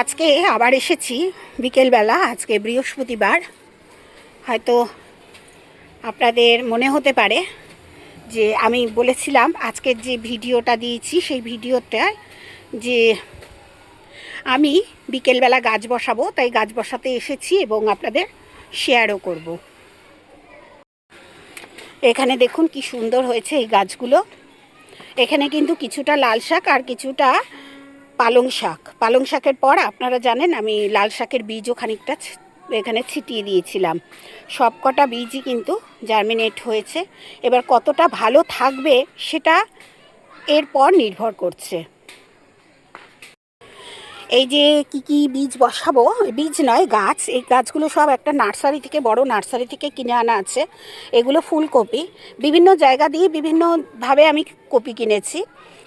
আজকে আবার এসেছি, বিকেলবেলা, আজকে বৃহস্পতিবার। হয়তো আপনাদের মনে হতে পারে যে আমি বলেছিলাম আজকের যে ভিডিওটা দিয়েছি, সেই ভিডিওটায় যে আমি বিকেলবেলা গাছ বসাবো, তাই গাছ বসাতে এসেছি এবং আপনাদের শেয়ারও করব। এখানে দেখুন কি সুন্দর হয়েছে এই গাছগুলো। এখানে কিন্তু কিছুটা লাল শাক আর কিছুটা পালং শাক। পালং শাকের পর আপনারা জানেন আমি লাল শাকের বীজও খানিকটা এখানে ছিটিয়ে দিয়েছিলাম। সব কটা বীজই কিন্তু জার্মিনেট হয়েছে। এবার কতটা ভালো থাকবে সেটা এরপর নির্ভর করছে। এই যে কি কি বীজ বসাবো? বীজ নয়, গাছ। এই গাছগুলো সব একটা নার্সারি থেকে, বড় নার্সারি থেকে কিনে আনা আছে। এগুলো ফুলকপি। বিভিন্ন জায়গা দিয়ে বিভিন্নভাবে আমি কপি কিনেছি।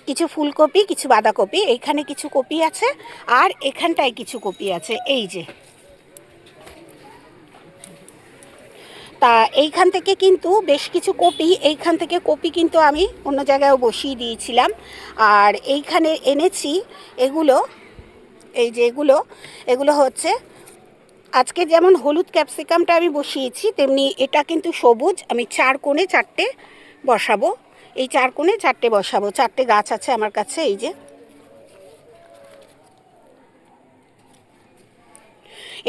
কিছু ফুলকপি, কিছু বাঁধাকপি এইখানে কিছু কপি আছে আর এখানটায় কিছু কপি আছে, এই যে। তা এইখান থেকে কিন্তু বেশ কিছু কপি, এইখান থেকে কপি কিন্তু আমি অন্য জায়গায়ও বসিয়ে দিয়েছিলাম। আর এইখানে এনেছি এগুলো, এই যে এগুলো এগুলো হচ্ছে আজকে যেমন হলুদ ক্যাপসিকামটা আমি বসিয়েছি, তেমনি এটা কিন্তু সবুজ, আমি চার কোণে চারটে বসাবো। এই চার কোণে চারটে বসাবো, চারটে গাছ আছে আমার কাছে, এই যে।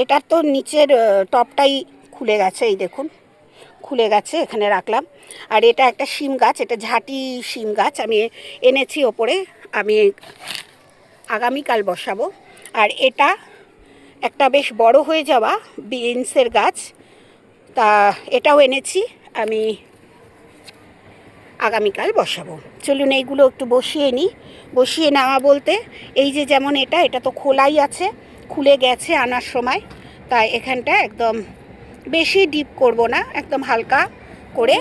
এটার তো নিচের টপটাই খুলে গেছে, এই দেখুন। খুলে গেছে, এখানে রাখলাম। আর এটা একটা শিম গাছ, এটা ঝাঁটি শিম গাছ, আমি এনেছি ওপরে, আমি আগামীকাল বসাবো। আর এটা একটা বেশ বড় হয়ে যাওয়া বিনসের গাছ, তা এটাও এনেছি, আমি আগামীকাল বসাবো। চলুন এইগুলো একটু বসিয়ে নিই। বসিয়ে নেওয়া বলতে এই যে যেমন এটা এটা তো খোলাই আছে, খুলে গেছে আনার সময়। তাই এখানটা একদম বেশি ডিপ করব না, একদম হালকা করে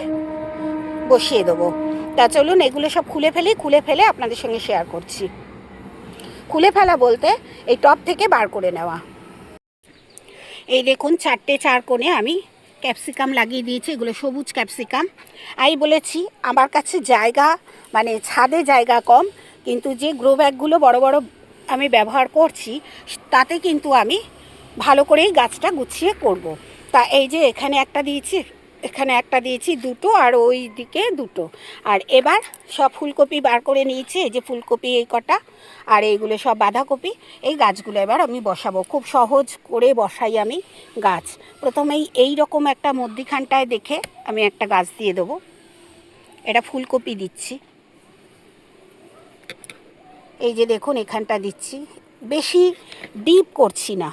বসিয়ে দেবো। তা চলুন এগুলো সব খুলে ফেলি, খুলে ফেলে আপনাদের সঙ্গে শেয়ার করছি। খুলে ফেলা বলতে এই টপ থেকে বার করে নেওয়া। এই দেখুন চারটে চার কোণে আমি ক্যাপসিকাম লাগিয়ে দিয়েছি, এগুলো সবুজ ক্যাপসিকাম আমি বলেছি, আমার কাছে জায়গা মানে ছাদে জায়গা কম, কিন্তু যে গ্রো ব্যাগগুলো বড় বড় আমি ব্যবহার করছি, তাতে কিন্তু আমি ভালো করেই গাছটা গুছিয়ে করব। তা এই যে এখানে একটা দিয়েছি এখানে একটা দিয়েছি দুটো আর ওই দিকে দুটো। আর এবার সব ফুলকপি বার করে নিয়েছি, এই যে ফুলকপি এই কটা, আর এইগুলো সব বাঁধাকপি। এই গাছগুলো এবার আমি বসাবো। খুব সহজ করে বসাই আমি গাছ। প্রথমেই এই রকম একটা মধ্যিখানটায় দেখে আমি একটা গাছ দিয়ে দেবো। এটা ফুলকপি দিচ্ছি। এই যে দেখুন, এখানটা দিচ্ছি। বেশি ডিপ করছি না,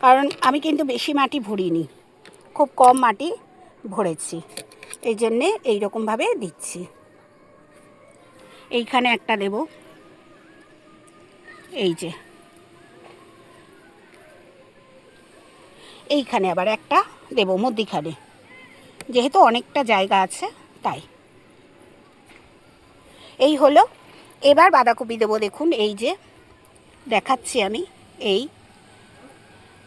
কারণ আমি কিন্তু বেশি মাটি ভরিনি। খুব কম মাটি ভরেছি। এই জন্যে এইরকমভাবে দিচ্ছি। এইখানে একটা দেব। এই যে। এইখানে আবার একটা দেব মধ্যিখানে। যেহেতু অনেকটা জায়গা আছে, তাই। এই হলো। এবার বাঁধাকপি দেবো দেখুন, এই যে। দেখাচ্ছি আমি, এই।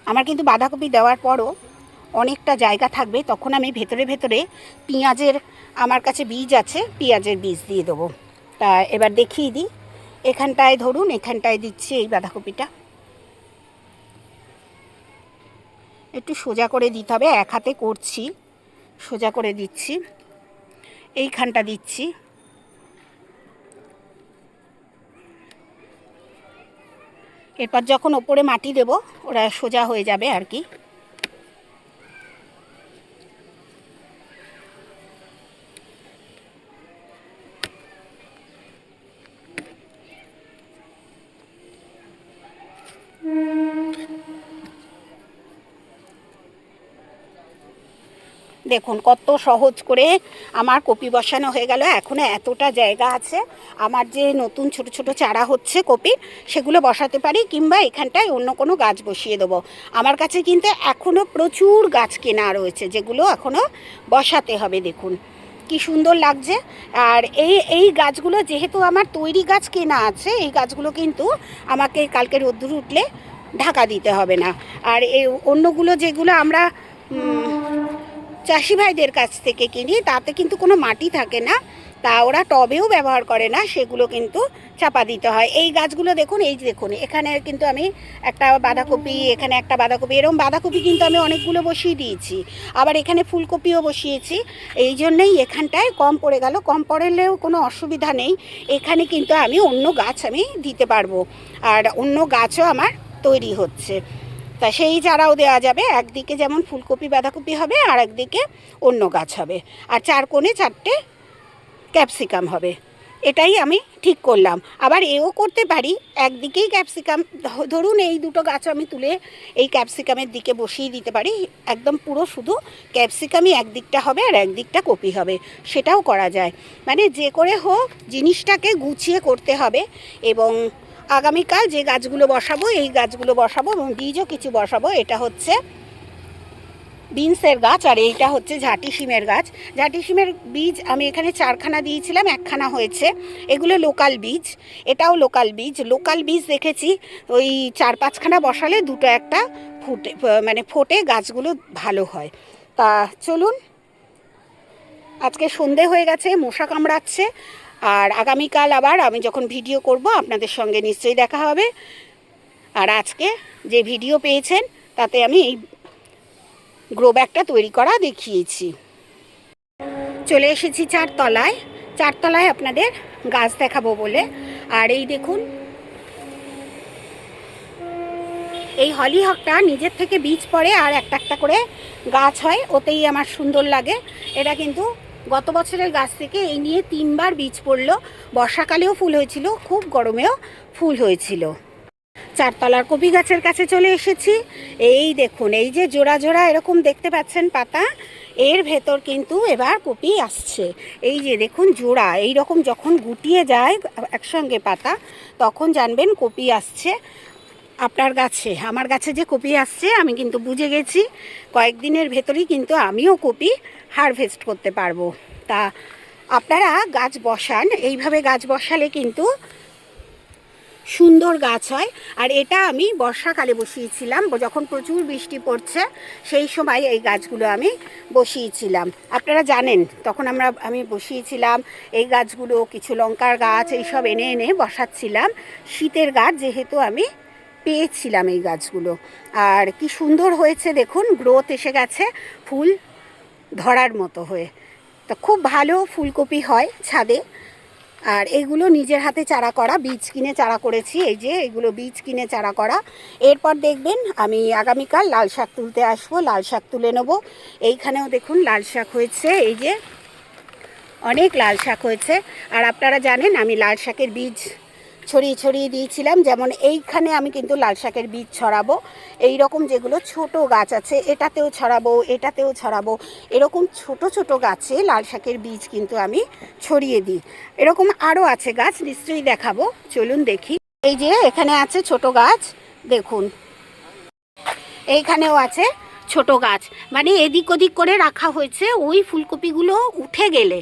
আমার কিন্তু বাঁধাকপি দেওয়ার পরও অনেকটা জায়গা থাকবে, তখন আমি ভেতরে ভেতরে পেঁয়াজের, আমার কাছে বীজ আছে, পেঁয়াজের বীজ দিয়ে দেবো। তা এবার দেখিয়ে দিই। এখানটায় ধরুন, এখানটায় দিচ্ছি এই বাঁধাকপিটা। একটু সোজা করে দিতে হবে, এক হাতে করছি, সোজা করে দিচ্ছি। এইখানটা দিচ্ছি। এরপর যখন ওপরে মাটি দেব, ওরা সোজা হয়ে যাবে আর কি। দেখুন, কত সহজ করে আমার কপি বসানো হয়ে গেল। এখনও এতটা জায়গা আছে। আমার যে নতুন ছোট ছোট চারা হচ্ছে কপি, সেগুলো বসাতে পারি কিংবা এখানটায় অন্য কোনো গাছ বসিয়ে দেবো। আমার কাছে কিন্তু এখনও প্রচুর গাছ কেনা রয়েছে, যেগুলো এখনও বসাতে হবে। দেখুন, কি সুন্দর লাগছে। আর এই এই গাছগুলো যেহেতু আমার তৈরি গাছ কেনা আছে, এই গাছগুলো কিন্তু আমাকে কালকে রোদ্দুর উঠলে ঢাকা দিতে হবে না। আর এই অন্যগুলো যেগুলো আমরা চাষি ভাইদের কাছ থেকে কিনি, তাতে কিন্তু কোনো মাটি থাকে না, তা ওরা টবেও ব্যবহার করে না, সেগুলো কিন্তু চাপা দিতে হয়। এই গাছগুলো দেখুন, এই দেখুন, এখানে কিন্তু আমি একটা বাঁধাকপি, এখানে একটা বাঁধাকপি এরকম বাঁধাকপি কিন্তু আমি অনেকগুলো বসিয়ে দিয়েছি। আবার এখানে ফুলকপিও বসিয়েছি। এই জন্যেই এখানটায় কম পড়ে গেল, কম পড়লেও কোনো অসুবিধা নেই। এখানে কিন্তু আমি অন্য গাছ আমি দিতে পারব। আর অন্য গাছও আমার তৈরি হচ্ছে। তা সেই চারাও দেওয়া যাবে। একদিকে যেমন ফুলকপি, বাঁধাকপি হবে, আর একদিকে অন্য গাছ হবে। আর চার কোণে চারটে ক্যাপসিকাম হবে। এটাই আমি ঠিক করলাম। আবার এও করতে পারি। একদিকেই ক্যাপসিকাম। ধরুন এই দুটো গাছ আমি তুলে এই ক্যাপসিকামের দিকে বসিয়ে দিতে পারি। একদম পুরো শুধু ক্যাপসিকামই একদিকটা হবে আর একদিকটা কপি হবে। সেটাও করা যায়। মানে যে করে হোক, জিনিসটাকে গুছিয়ে করতে হবে এবং আগামীকাল যে গাছগুলো বসাবো, এই গাছগুলো বসাবো এবং বীজও কিছু বসাবো। এটা হচ্ছে বিনসের গাছ আর এইটা হচ্ছে ঝাঁটি সিমের গাছ। ঝাঁটি সিমের বীজ আমি এখানে চারখানা দিয়েছিলাম, একখানা হয়েছে। এগুলো লোকাল বীজ, এটাও লোকাল বীজ। লোকাল বীজ দেখেছি, ওই চার পাঁচখানা বসালে দুটো একটা ফুটে মানে ফোটে, গাছগুলো ভালো হয়। তা চলুন, আজকে সন্ধে হয়ে গেছে, মশা কামড়াচ্ছে। আর আগামীকাল আবার আমি যখন ভিডিও করব, আপনাদের সঙ্গে নিশ্চয়ই দেখা হবে। আর আজকে যে ভিডিও পেয়েছেন, তাতে আমি এই গ্রো ব্যাগটা তৈরি করা দেখিয়েছি। চলে এসেছি চারতলায়। চারতলায় আপনাদের গাছ দেখাবো বলে। আর এই দেখুন, এই হলিহকটা নিজের থেকে বীজ পড়ে আর একটা একটা করে গাছ হয়, ওতেই আমার সুন্দর লাগে। এটা কিন্তু গত বছরের গাছ থেকে এই নিয়ে তিনবার বীজ পড়ল। বর্ষাকালেও ফুল হয়েছিল, খুব গরমেও ফুল হয়েছিল। চারতলার কপি গাছের কাছে চলে এসেছি। এই দেখুন, এই যে জোড়া জোড়া এরকম দেখতে পাচ্ছেন পাতা, এর ভেতর কিন্তু এবার কপি আসছে। এই যে দেখুন জোড়া, এই রকম যখন গুটিয়ে যায় একসঙ্গে পাতা, তখন জানবেন কপি আসছে আপনার গাছে। আমার গাছে যে কপি আসছে, আমি কিন্তু বুঝে গেছি। কয়েকদিনের ভেতরেই কিন্তু আমিও কপি হারভেস্ট করতে পারব। তা আপনারা গাছ বসান। এইভাবে গাছ বসালে কিন্তু সুন্দর গাছ হয়। আর এটা আমি বর্ষাকালে বসিয়েছিলাম। যখন প্রচুর বৃষ্টি পড়ছে, সেই সময় এই গাছগুলো আমি বসিয়েছিলাম। আপনারা জানেন, তখন আমরা, আমি বসিয়েছিলাম এই গাছগুলো, কিছু লঙ্কার গাছ, এইসব এনে এনে বসাচ্ছিলাম। শীতের গাছ যেহেতু আমি পেয়েছিলাম এই গাছগুলো। আর কি সুন্দর হয়েছে দেখুন, গ্রোথ এসে গেছে, ফুল ধরার মতো হয়ে। তো খুব ভালো ফুলকপি হয় ছাদে। আর এগুলো নিজের হাতে চারা করা, বীজ কিনে চারা করেছি, এই যে এগুলো বীজ কিনে চারা করা। এরপর দেখবেন আমি আগামীকাল লাল শাক তুলতে আসব, লাল শাক তুলে নেব। এইখানেও দেখুন লাল শাক হয়েছে, এই যে অনেক লাল শাক হয়েছে। আর আপনারা জানেন আমি লাল শাকের বীজ ছড়িয়ে ছড়িয়ে দিয়েছিলাম। যেমন এইখানে আমি কিন্তু লাল শাকের বীজ ছড়াবো। এই রকম যেগুলো ছোট গাছ আছে, এটাতেও ছড়াবো এটাতেও ছড়াবো। এরকম ছোট ছোট গাছে লাল শাকের বীজ কিন্তু আমি ছড়িয়ে দিই। এরকম আরও আছে গাছ, নিশ্চয়ই দেখাবো। চলুন দেখি। এই যে এখানে আছে ছোট গাছ, দেখুন। এইখানেও আছে ছোট গাছ। মানে এদিক ওদিক করে রাখা হয়েছে, ওই ফুলকপিগুলো উঠে গেলে।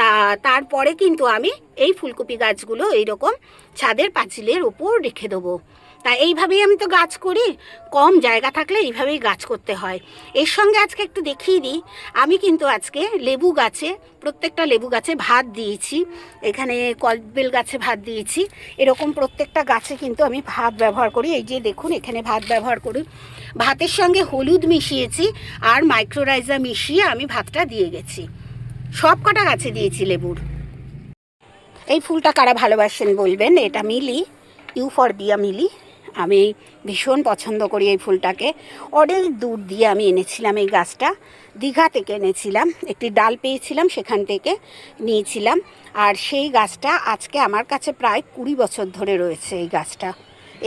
তা, তারপরে কিন্তু আমি এই ফুলকপি গাছগুলো এইরকম ছাদের পাঁচিলের ওপর রেখে দেবো। তা এইভাবেই আমি তো গাছ করি, কম জায়গা থাকলে এইভাবেই গাছ করতে হয়। এর সঙ্গে আজকে একটু দেখিয়ে দিই, আমি কিন্তু আজকে লেবু গাছে, প্রত্যেকটা লেবু গাছে ভাত দিয়েছি, এখানে কলবেল গাছে ভাত দিয়েছি, এরকম প্রত্যেকটা গাছে কিন্তু আমি ভাত ব্যবহার করি। এই যে দেখুন, এখানে ভাত ব্যবহার করি। ভাতের সঙ্গে হলুদ মিশিয়েছি, আর মাইক্রোরাইজা মিশিয়ে আমি ভাতটা দিয়ে গেছি। সব কটা গাছে দিয়েছি লেবুর। এই ফুলটা কারা ভালোবাসেন বলবেন? এটা মিলি, ইউ ফর বিয়া মিলি। আমি ভীষণ পছন্দ করি এই ফুলটাকে। অনেক দূর দিয়ে আমি এনেছিলাম এই গাছটা। দীঘা থেকে এনেছিলাম, একটি ডাল পেয়েছিলাম সেখান থেকে নিয়েছিলাম। আর সেই গাছটা আজকে আমার কাছে প্রায় কুড়ি বছর ধরে রয়েছে এই গাছটা।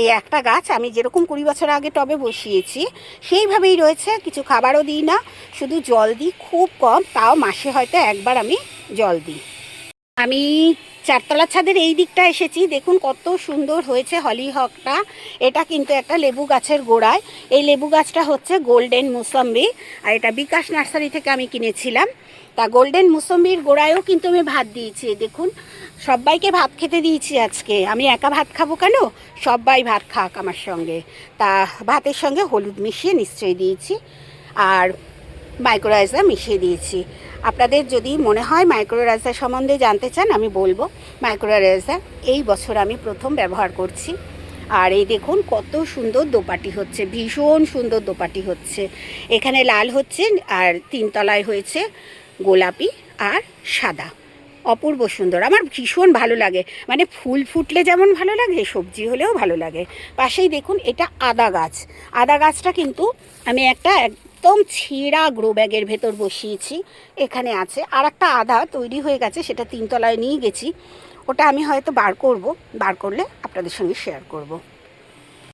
এই একটা গাছ আমি যেরকম কুড়ি বছর আগে টবে বসিয়েছি, সেইভাবেই রয়েছে, কিছু খাবারও দিই না, শুধু জল দিই, খুব কম, তাও মাসে হয়তো একবার আমি জল দিই। আমি চারতলা ছাদের এই দিকটা এসেছি। দেখুন কত সুন্দর হয়েছে হলিহকটা। এটা কিন্তু একটা লেবু গাছের গোড়ায়। এই লেবু গাছটা হচ্ছে গোল্ডেন মুসম্বি। আর এটা বিকাশ নার্সারি থেকে আমি কিনেছিলাম। তা গোল্ডেন মুসম্বির গোড়ায়ও কিন্তু আমি ভাত দিয়েছি। দেখুন, সবাইকে ভাত খেতে দিয়েছি আজকে। আমি একা ভাত খাব কেন? সবাই ভাত খাক আমার সঙ্গে। তা ভাতের সঙ্গে হলুদ মিশিয়ে নিশ্চয়ই দিয়েছি। আর মাইক্রোরাইজার মিশিয়ে দিয়েছি। আপনাদের যদি মনে হয় মাইক্রো রাজা সম্বন্ধে জানতে চান, আমি বলব মাইক্রো রাজা এই বছর আমি প্রথম ব্যবহার করছি। আর এই দেখুন, কত সুন্দর দোপাটি হচ্ছে, ভীষণ সুন্দর দোপাটি হচ্ছে। এখানে লাল হচ্ছে আর তিনতলায় হয়েছে গোলাপি আর সাদা। অপূর্ব সুন্দর, আমার ভীষণ ভালো লাগে। মানে ফুল ফুটলে যেমন ভালো লাগে, সবজি হলেও ভালো লাগে। পাশেই দেখুন, এটা আদা গাছ। আদা গাছটা কিন্তু আমি একটা একদম ছেঁড়া গ্রো ব্যাগের ভেতর বসিয়েছি। এখানে আছে। আর একটা আধা তৈরি হয়ে গেছে, সেটা তিনতলায় নিয়ে গেছি। ওটা আমি হয়তো বার করব। বার করলে আপনাদের সঙ্গে শেয়ার করব।